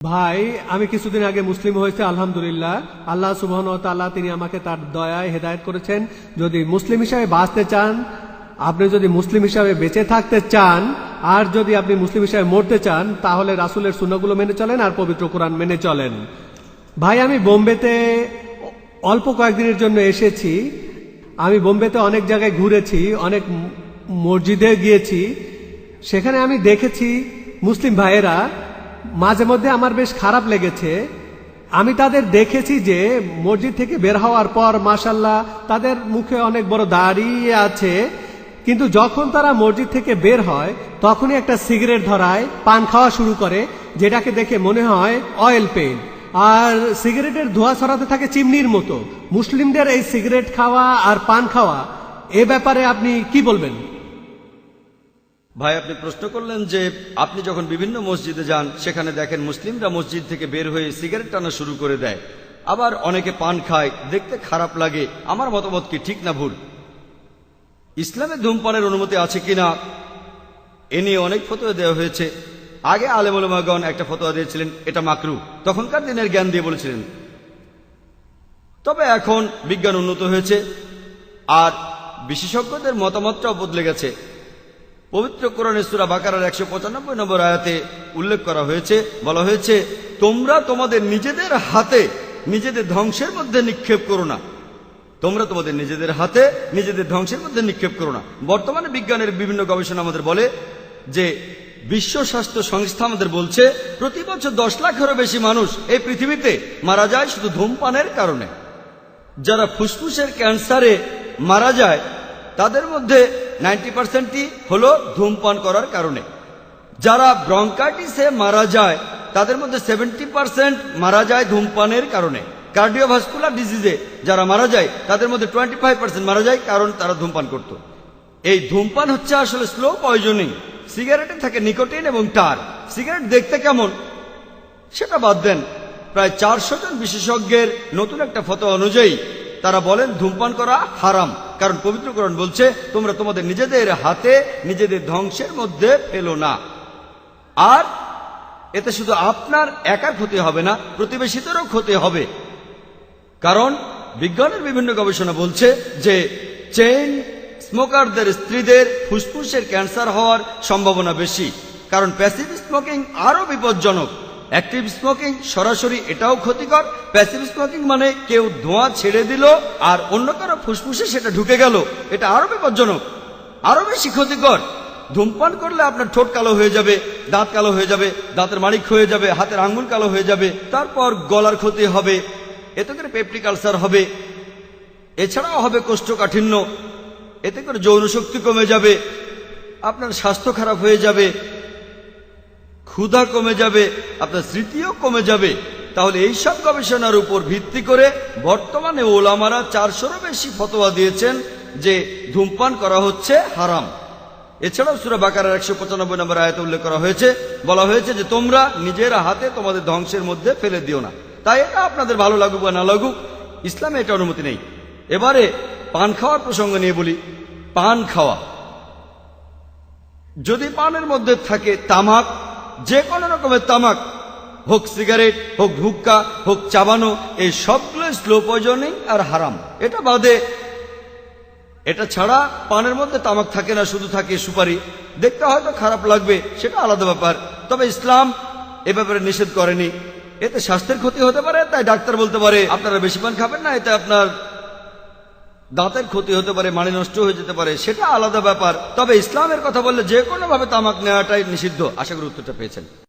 ভাই, আমি কিছুদিন আগে মুসলিম হয়েছে, আলহামদুলিল্লাহ। আল্লাহ সুবহান তাল্লাহ তিনি আমাকে তার দয়ায় হেদায়েত করেছেন। যদি মুসলিম হিসাবে বাঁচতে চান, আপনি যদি মুসলিম হিসাবে বেঁচে থাকতে চান, আর যদি আপনি মুসলিম হিসাবে মরতে চান, তাহলে রাসুলের সুন্নাগুলো মেনে চলেন আর পবিত্র কোরআন মেনে চলেন। ভাই, আমি বোম্বেতে অল্প কয়েকদিনের জন্য এসেছি। আমি বোম্বেতে অনেক জায়গায় ঘুরেছি, অনেক মসজিদে গিয়েছি। সেখানে আমি দেখেছি মুসলিম ভাইয়েরা মাঝে মধ্যে আমার বেশ খারাপ লেগেছে। আমি তাদের দেখেছি যে মসজিদ থেকে বের হওয়ার পর মাসাল্লাহ তাদের মুখে অনেক বড় দাঁড়িয়ে আছে। কিন্তু যখন তারা মসজিদ থেকে বের হয়, তখনই একটা সিগারেট ধরায়, পান খাওয়া শুরু করে, যেটাকে দেখে মনে হয় অয়েল পেইন্ট আর সিগারেটের ধোঁয়া ছড়াতে থাকে চিমনির মতো। মুসলিমদের এই সিগারেট খাওয়া আর পান খাওয়া, এ ব্যাপারে আপনি কি বলবেন? ভাই, আপনি প্রশ্ন করলেন যে আপনি যখন বিভিন্ন মসজিদে যান, সেখানে দেখেন মুসলিমরা মসজিদ থেকে বের হয়ে সিগারেট টানা শুরু করে দেয়। আবার অনেকে পান খায়, দেখতে খারাপ লাগে, আমার মতামত কি ঠিক না ভুল? ইসলামে ধূমপানের অনুমতি আছে কিনা? এ নিয়ে অনেক ফতোয়া দেওয়া হয়েছে। আগে আলেমুলমাগন একটা ফতোয়া দিয়েছিলেন, এটা মাকরু। তখনকার দিনের জ্ঞান দিয়ে বলেছিলেন। তবে এখন বিজ্ঞান উন্নত হয়েছে, আর বিশেষজ্ঞদের মতামতটাও বদলে গেছে। পবিত্র কোরআনে সুরা বাকারার একশো পঁচানব্বই নম্বর আয়াতে উল্লেখ করা হয়েছে, বলা হয়েছে, তোমরা তোমাদের নিজেদের হাতে নিজেদের ধ্বংসের মধ্যে নিক্ষেপ করো না। তোমরা তোমাদের নিজেদের হাতে নিজেদের ধ্বংসের মধ্যে নিক্ষেপ করো না। বর্তমানে বিজ্ঞানের বিভিন্ন গবেষণা আমাদের বলে যে, বিশ্ব স্বাস্থ্য সংস্থা আমাদের বলছে, প্রতি বছর দশ লাখেরও বেশি মানুষ এই পৃথিবীতে মারা যায় শুধু ধূমপানের কারণে। যারা ফুসফুসের ক্যান্সারে মারা যায়, তাদের মধ্যে নাইনটি পার্সেন্টই হল ধূমপান করার কারণে। যারা ব্রঙ্কাইটিসে মারা যায়, তাদের মধ্যে সেভেন্টি পার্সেন্ট মারা যায় ধূমপানের কারণে। কার্ডিওভাস্কুলার ডিজিজে যারা মারা যায়, তাদের মধ্যে টোয়েন্টি ফাইভ পার্সেন্ট মারা যায় কারণ তারা ধূমপান করত। এই ধূমপান হচ্ছে আসলে স্লো পয়জনিং। সিগারেটে থাকে নিকোটিন এবং টার সিগারেট দেখতে কেমন? সেটা বাদ দেন। প্রায় চারশো জন বিশেষজ্ঞের নতুন একটা ফটো অনুযায়ী তারা বলেন, ধূমপান করা হারাম। কারণ পবিত্রকরণ বলছে, তোমরা তোমাদের নিজেদের হাতে নিজেদের ধ্বংসের মধ্যে ফেলো না। আর এতে শুধু আপনার একার ক্ষতি হবে না, প্রতিবেশীদেরও ক্ষতি হবে। কারণ বিজ্ঞানের বিভিন্ন গবেষণা বলছে যে চেইন স্মোকারদের স্ত্রীদের ফুসফুসের ক্যান্সার হওয়ার সম্ভাবনা বেশি, কারণ প্যাসিভ স্মোকিং আরও বিপজ্জনক। অ্যাক্টিভ স্মোকিং সরাসরি এটাও ক্ষতিকর। প্যাসিভ স্মোকিং মানে কেউ ধোঁয়া ছেড়ে দিল আর অন্য কারও ফুসফুসে সেটা ঢুকে গেল। এটা আরও বিপজ্জনক আরও বেশি ক্ষতিকর। ধূমপান করলে আপনার ঠোঁট কালো হয়ে যাবে, দাঁত কালো হয়ে যাবে, দাঁতের মাড়ি হয়ে যাবে, হাতের আঙ্গুল কালো হয়ে যাবে, তারপর গলার ক্ষতি হবে, এতে করে পেপটিক আলসার হবে, এছাড়াও হবে কোষ্ঠকাঠিন্য, এতে করে যৌন শক্তি কমে যাবে, আপনার স্বাস্থ্য খারাপ হয়ে যাবে ক্ষুধা কমে যাবে, আপনার স্মৃতিও কমে যাবে। তাহলে এই সব গবেষণার উপর ভিত্তি করে বর্তমানে ওলামারা চারশোরও বেশি ফতোয়া দিয়েছেন যে ধূমপান করা হচ্ছে হারাম। এছাড়াও সুরা বাকারার একশো পঁচানব্বই নম্বর আয়তে উল্লেখ করা হয়েছে, বলা হয়েছে যে তোমরা নিজের হাতে তোমাদের ধ্বংসের মধ্যে ফেলে দিও না। তাই এটা আপনাদের ভালো লাগুক বা না লাগুক, ইসলামে এটা অনুমতি নেই। এবারে পান খাওয়ার প্রসঙ্গ নিয়ে বলি। পান খাওয়া। যদি পানের মধ্যে থাকে তামাক যে কোনো রকমের তামাক, হোক সিগারেট, হোক হুক্কা হোক চাবানো, এই সবগুলো স্লো পয়জনিং আর হারাম। এটা বাদে, এটা ছাড়া পানের মধ্যে তামাক থাকে না, শুধু থাকে সুপারি। দেখতে হয়তো খারাপ লাগবে, সেটা আলাদা ব্যাপার। তবে ইসলাম এ ব্যাপারে নিষেধ করেনি। এতে স্বাস্থ্যের ক্ষতি হতে পারে, তাই ডাক্তার বলতে পারে, আপনারা বেশি পান খাবেন না, এতে আপনার দাঁতের ক্ষতি হতে পারে মানে নষ্ট হয়ে যেতে পারে, সেটা আলাদা ব্যাপার। তবে ইসলামের কথা বললে যে কোনোভাবে তামাক নেওয়াটাই নিষিদ্ধ। আশা করি উত্তরটা পেয়েছেন।